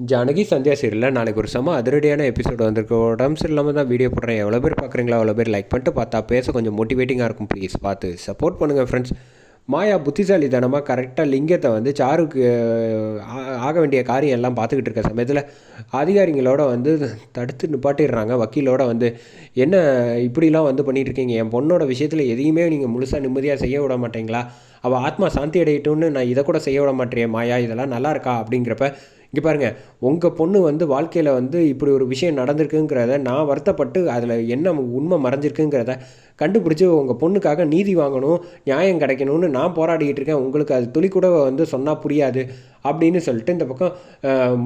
ஜானகி சந்தியா சீரியலில் நாளைக்கு ஒரு செம அதிரடியான எபிசோடு வந்திருக்கு. உடம்பு சரியில்லாமல் தான் வீடியோ போடுறேன். எவ்வளோ பேர் பார்க்குறீங்களா அவ்வளோ பேர் லைக் பண்ணிட்டு பார்த்தா பேச கொஞ்சம் மோட்டிவேட்டிங்காக இருக்கும். ப்ளீஸ் பார்த்து சப்போர்ட் பண்ணுங்கள் ஃப்ரெண்ட்ஸ் மாயா புத்திசாலித்தனமாக கரெக்டாக லிங்கத்தை வந்து சாருக்கு ஆ- ஆக வேண்டிய காரியம் எல்லாம் பார்த்துக்கிட்டு இருக்க சமயத்தில் அதிகாரிங்களோட வந்து தடுத்து நிப்பாட்டிடுறாங்க. வக்கீலோட வந்து என்ன இப்படிலாம் வந்து பண்ணிகிட்ருக்கீங்க என் பொண்ணோட விஷயத்தில் எதையுமே நீங்கள் முழுசாக நிம்மதியாக செய்ய விட மாட்டீங்களா? அவள் ஆத்மா சாந்தி அடையட்டும்னு நான் இதை கூட செய்ய விட மாட்டேன் மாயா. இதெல்லாம் நல்லா இருக்கா? அப்படிங்கிறப்ப இங்கே பாருங்கள் உங்கள் பொண்ணு வந்து வாழ்க்கையில் வந்து இப்படி ஒரு விஷயம் நடந்திருக்குங்கிறத நான் வருத்தப்பட்டு அதில் என்ன உண்மை மறைஞ்சிருக்குங்கிறத கண்டுபிடிச்சி உங்கள் பொண்ணுக்காக நீதி வாங்கணும் நியாயம் கிடைக்கணும்னு நான் போராடிக்கிட்டு இருக்கேன். உங்களுக்கு அது துளி கூட வந்து சொன்னால் புரியாது அப்படின்னு சொல்லிட்டு இந்த பக்கம்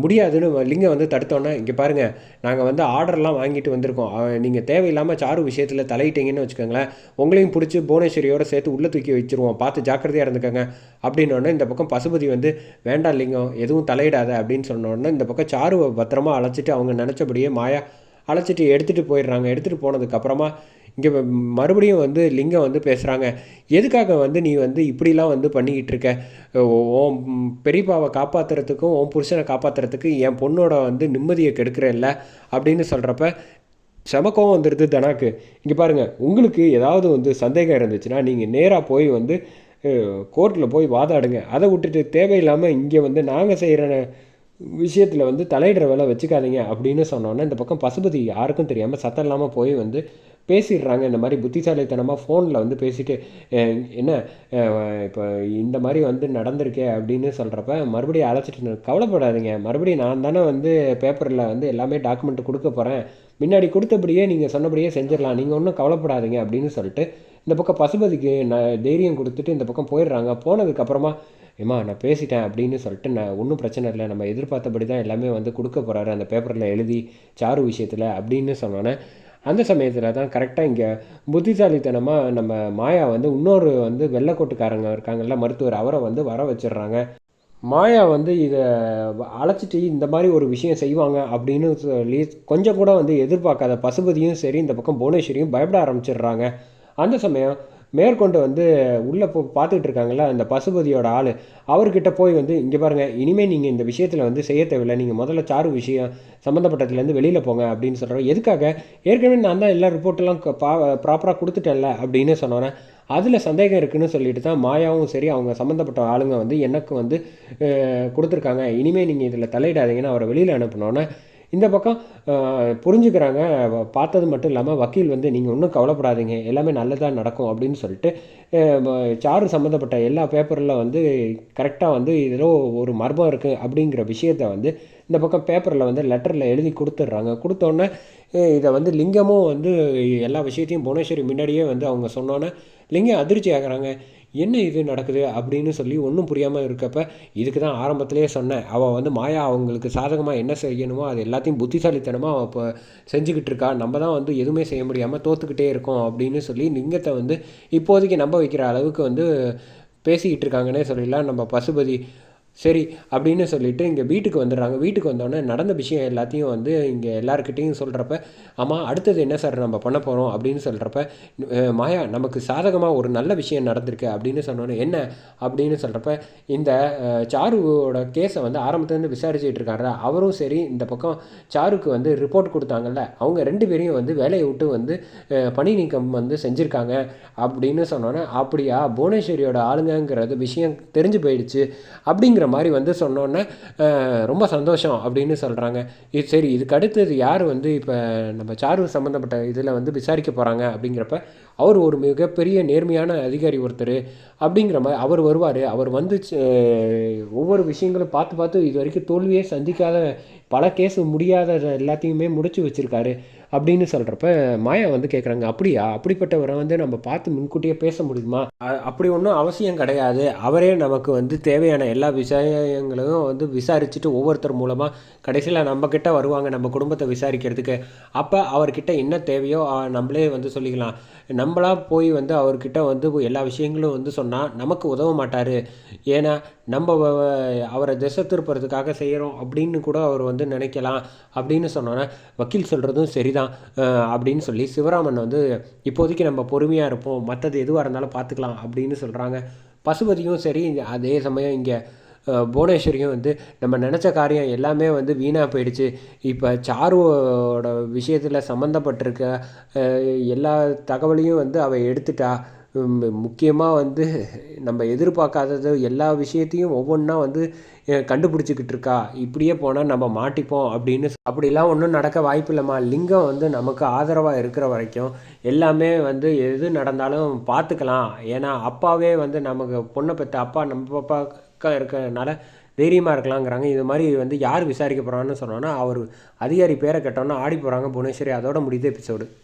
முடியாதுன்னு லிங்கம் வந்து தடுத்தோன்னே இங்கே பாருங்கள் நாங்கள் வந்து ஆர்டர்லாம் வாங்கிட்டு வந்திருக்கோம். நீங்கள் தேவையில்லாமல் சாரு விஷயத்தில் தலையிட்டீங்கன்னு வச்சுக்கோங்களேன் உங்களையும் பிடிச்சி புவனேஸ்வரியோடு சேர்த்து உள்ளே தூக்கி வச்சிருவோம். பார்த்து ஜாக்கிரதையாக இருந்துக்கோங்க அப்படின்னோடனே இந்த பக்கம் பசுபதி வந்து வேண்டாம் லிங்கம் எதுவும் தலையிடாத அப்படின்னு சொன்னோடனே இந்த பக்கம் சாருவை பத்திரமா அழைச்சிட்டு அவங்க நினச்சபடியே மாயா அழைச்சிட்டு எடுத்துகிட்டு போயிடுறாங்க. எடுத்துகிட்டு போனதுக்கப்புறமா இங்கே மறுபடியும் வந்து லிங்கம் வந்து பேசுகிறாங்க எதுக்காக வந்து நீ வந்து இப்படிலாம் வந்து பண்ணிக்கிட்டு இருக்க? ஓம் உன் பெரியப்பாவை காப்பாற்றுறதுக்கும் உன் புருஷனை காப்பாற்றுறதுக்கு என் பொண்ணோட வந்து நிம்மதியை கெடுக்கிறல்ல அப்படின்னு சொல்கிறப்ப செமக்கம் வந்துடுது தனாக்கு. இங்கே பாருங்கள் உங்களுக்கு ஏதாவது வந்து சந்தேகம் இருந்துச்சுன்னா நீங்கள் நேராக போய் வந்து கோர்ட்டில் போய் வாதாடுங்க. அதை விட்டுட்டு தேவையில்லாமல் இங்கே வந்து நாங்கள் செய்கிற விஷயத்தில் வந்து தலையிடுற வேலை வச்சுக்காதீங்க அப்படின்னு சொன்னோன்னே இந்த பக்கம் பசுபதி யாருக்கும் தெரியாமல் சத்தம் இல்லாமல் போய் வந்து பேசிடுறாங்க. இந்த மாதிரி புத்திசாலித்தனமாக ஃபோனில் வந்து பேசிட்டு என்ன இப்போ இந்த மாதிரி வந்து நடந்திருக்கே அப்படின்னு சொல்கிறப்ப மறுபடியும் அழைச்சிட்டு கவலைப்படாதீங்க. மறுபடியும் நான் தானே வந்து பேப்பரில் வந்து எல்லாமே டாக்குமெண்ட் கொடுக்க போகிறேன் முன்னாடி கொடுத்தபடியே நீங்கள் சொன்னபடியே செஞ்சிடலாம். நீங்கள் ஒன்றும் கவலைப்படாதீங்க அப்படின்னு சொல்லிட்டு இந்த பக்கம் பசுபதிக்கு நான் தைரியம் கொடுத்துட்டு இந்த பக்கம் போயிடுறாங்க. போனதுக்கப்புறமா ஏம்மா நான் பேசிட்டேன் அப்படின்னு சொல்லிட்டு நான் ஒன்றும் பிரச்சனை இல்லை. நம்ம எதிர்பார்த்தபடி தான் எல்லாமே வந்து கொடுக்க போகிறாரு அந்த பேப்பரில் எழுதி சாரு விஷயத்தில் அப்படின்னு சொன்னோன்னே அந்த சமயத்தில் தான் கரெக்டாக இங்கே புத்திசாலித்தனமாக நம்ம மாயா வந்து இன்னொரு வந்து வெள்ளக்கோட்டுக்காரங்க இருக்காங்கல்ல மருத்துவர் அவரை வந்து வர வச்சிடுறாங்க. மாயா வந்து இதை அழைச்சிட்டு இந்த மாதிரி ஒரு விஷயம் செய்வாங்க அப்படின்னு சொல்லி கொஞ்சம் கூட வந்து எதிர்பார்க்காத பசுபதியும் சரி இந்த பக்கம் புவனேஸ்வரியும் பயப்பட ஆரம்பிச்சிடுறாங்க. அந்த சமயம் மேற்கொண்டு வந்து உள்ளே போ பார்த்துக்கிட்டு இருக்காங்கல்ல அந்த பசுபதியோட ஆள். அவர்கிட்ட போய் வந்து இங்கே பாருங்கள் இனிமேல் நீங்கள் இந்த விஷயத்தில் வந்து செய்ய தேவையில்லை. நீங்கள் முதல்ல சாரு விஷயம் சம்மந்தப்பட்டதுலேருந்து வெளியில் போங்க அப்படின்னு சொல்கிறோம் எதுக்காக? ஏற்கனவே நான் தான் எல்லா ரிப்போர்ட்டெல்லாம் பா ப்ராப்பராக கொடுத்துட்டேன்ல அப்படின்னு சொன்னோன்னே அதில் சந்தேகம் இருக்குதுன்னு சொல்லிட்டு தான் மாயாவும் சரி அவங்க சம்மந்தப்பட்ட ஆளுங்க வந்து எனக்கு வந்து கொடுத்துருக்காங்க. இனிமேல் நீங்கள் இதில் தலையிடாதீங்கன்னு அவரை வெளியில் அனுப்பினோன்னே இந்த பக்கம் புரிஞ்சுக்கிறாங்க. பார்த்தது மட்டும் இல்லாமல் வக்கீல் வந்து நீங்கள் ஒன்றும் கவலைப்படாதீங்க. எல்லாமே நல்லதாக நடக்கும் அப்படின்னு சொல்லிட்டு சாரு சம்மந்தப்பட்ட எல்லா பேப்பரில் வந்து கரெக்டாக வந்து ஏதோ ஒரு மர்மம் இருக்குது அப்படிங்கிற விஷயத்த வந்து இந்த பக்கம் பேப்பரில் வந்து லெட்டரில் எழுதி கொடுத்துட்றாங்க. கொடுத்தோன்னே இதை வந்து லிங்கமும் வந்து எல்லா விஷயத்தையும் புவனேஸ்வரி முன்னாடியே வந்து அவங்க சொன்னோன்னே லிங்கம் அதிர்ச்சி ஆகிறாங்க. என்ன இது நடக்குது? அப்படின்னு சொல்லி ஒன்றும் புரியாமல் இருக்கப்ப இதுக்கு தான் ஆரம்பத்திலே சொன்னேன். அவள் வந்து மாயா அவங்களுக்கு சாதகமாக என்ன செய்யணுமோ அது எல்லாத்தையும் புத்திசாலித்தனமாக அவள் இப்போ செஞ்சுக்கிட்டு இருக்கா. நம்ம தான் வந்து எதுவுமே செய்ய முடியாமல் தோத்துக்கிட்டே இருக்கோம் அப்படின்னு சொல்லி லிங்கத்தை வந்து இப்போதைக்கு நம்ப வைக்கிற அளவுக்கு வந்து பேசிக்கிட்டு இருக்காங்கன்னே சொல்லிடலாம். நம்ம பசுபதி சரி அப்படின்னு சொல்லிவிட்டு இங்கே வீட்டுக்கு வந்துடுறாங்க. வீட்டுக்கு வந்தோடனே நடந்த விஷயம் எல்லாத்தையும் வந்து இங்கே எல்லாருக்கிட்டேயும் சொல்கிறப்ப ஆமாம் அடுத்தது என்ன சார் நம்ம பண்ண போகிறோம் அப்படின்னு சொல்கிறப்ப மாயா நமக்கு சாதகமாக ஒரு நல்ல விஷயம் நடந்திருக்கு. அப்படின்னு சொன்னோன்னே என்ன? அப்படின்னு சொல்கிறப்ப இந்த சாருவோட கேஸை வந்து ஆரம்பத்துலேருந்து விசாரிச்சுட்டு இருக்காரு அவரும் சரி இந்த பக்கம் சாருக்கு வந்து ரிப்போர்ட் கொடுத்தாங்கல்ல. அவங்க ரெண்டு பேரையும் வந்து வேலையை விட்டு வந்து பணி நீக்கம் வந்து செஞ்சுருக்காங்க. அப்படின்னு சொன்னோன்னே அப்படியா? புவனேஸ்வரியோட ஆளுங்கங்கிறது விஷயம் தெரிஞ்சு போயிடுச்சு. அப்படிங்கிற மாதிரி வந்து சொன்னோன்னே ரொம்ப சந்தோஷம் அப்படின்னு சொல்கிறாங்க இது சரி இதுக்கு அடுத்தது யார் வந்து இப்போ நம்ம சாரு சம்மந்தப்பட்ட இதில் வந்து விசாரிக்க போகிறாங்க அப்படிங்கிறப்ப அவர் ஒரு மிகப்பெரிய நேர்மையான அதிகாரி ஒருத்தர். அப்படிங்கிற மாதிரி அவர் வருவார். அவர் வந்து ஒவ்வொரு விஷயங்களும் பார்த்து பார்த்து இது வரைக்கும் தோல்வியே சந்திக்காத பல கேஸ் முடியாத எல்லாத்தையுமே முடிச்சு வச்சுருக்காரு அப்படின்னு சொல்கிறப்ப மாயா வந்து கேட்குறாங்க அப்படியா? அப்படிப்பட்டவரை வந்து நம்ம பார்த்து முன்கூட்டியே பேச முடியுமா? அப்படி ஒன்றும் அவசியம் கிடையாது. அவரே நமக்கு வந்து தேவையான எல்லா விஷயங்களையும் வந்து விசாரிச்சுட்டு ஒவ்வொருத்தர் மூலமாக கடைசியில் நம்மக்கிட்ட வருவாங்க நம்ம குடும்பத்தை விசாரிக்கிறதுக்கு. அப்போ அவர்கிட்ட என்ன தேவையோ நம்மளே வந்து சொல்லிக்கலாம். நம்மளாக போய் வந்து அவர்கிட்ட வந்து எல்லா விஷயங்களும் வந்து சொன்னால் நமக்கு உதவ மாட்டார். ஏன்னா நம்ம அவரை திசை திருப்புறதுக்காக செய்கிறோம் அப்படின்னு கூட அவர் வந்து நினைக்கலாம். அப்படின்னு சொன்னோன்னே வக்கீல் சொல்கிறதும் சரிதான். அப்படின்னு சொல்லி சிவராமன் வந்து இப்போதைக்கு நம்ம பொறுமையாக இருப்போம். மற்றது எதுவாக இருந்தாலும் பார்த்துக்கலாம் அப்படின்னு சொல்கிறாங்க பசுபதியும் சரி அதே சமயம் இங்கே புவனேஸ்வரியும் வந்து நம்ம நினச்ச காரியம் எல்லாமே வந்து வீணாக போயிடுச்சு. இப்போ சாருவோட விஷயத்தில் சம்மந்தப்பட்டிருக்க எல்லா தகவலையும் வந்து அவள் எடுத்துட்டா. முக்கியமாக வந்து நம்ம எதிர்பார்க்காதது எல்லா விஷயத்தையும் ஒவ்வொன்றா வந்து கண்டுபிடிச்சிக்கிட்டு இருக்கா? இப்படியே போனால் நம்ம மாட்டிப்போம் அப்படின்னு அப்படிலாம் ஒன்றும் நடக்க வாய்ப்பு இல்லைம்மா லிங்கம் வந்து நமக்கு ஆதரவாக இருக்கிற வரைக்கும் எல்லாமே வந்து எது நடந்தாலும் பார்த்துக்கலாம் ஏன்னா அப்பாவே வந்து நமக்கு பொண்ணை பெற்ற அப்பா நம்ம அப்பாக்கா இருக்கிறதுனால தைரியமாக இருக்கலாங்கிறாங்க. இது மாதிரி வந்து யார் விசாரிக்க போகிறான்னு சொன்னோன்னா அவர் அதிகாரி பேரை கேட்டோன்னா ஆடி போகிறாங்க புவனேஸ்வரி. அதோட முடியுது எபிசோடு.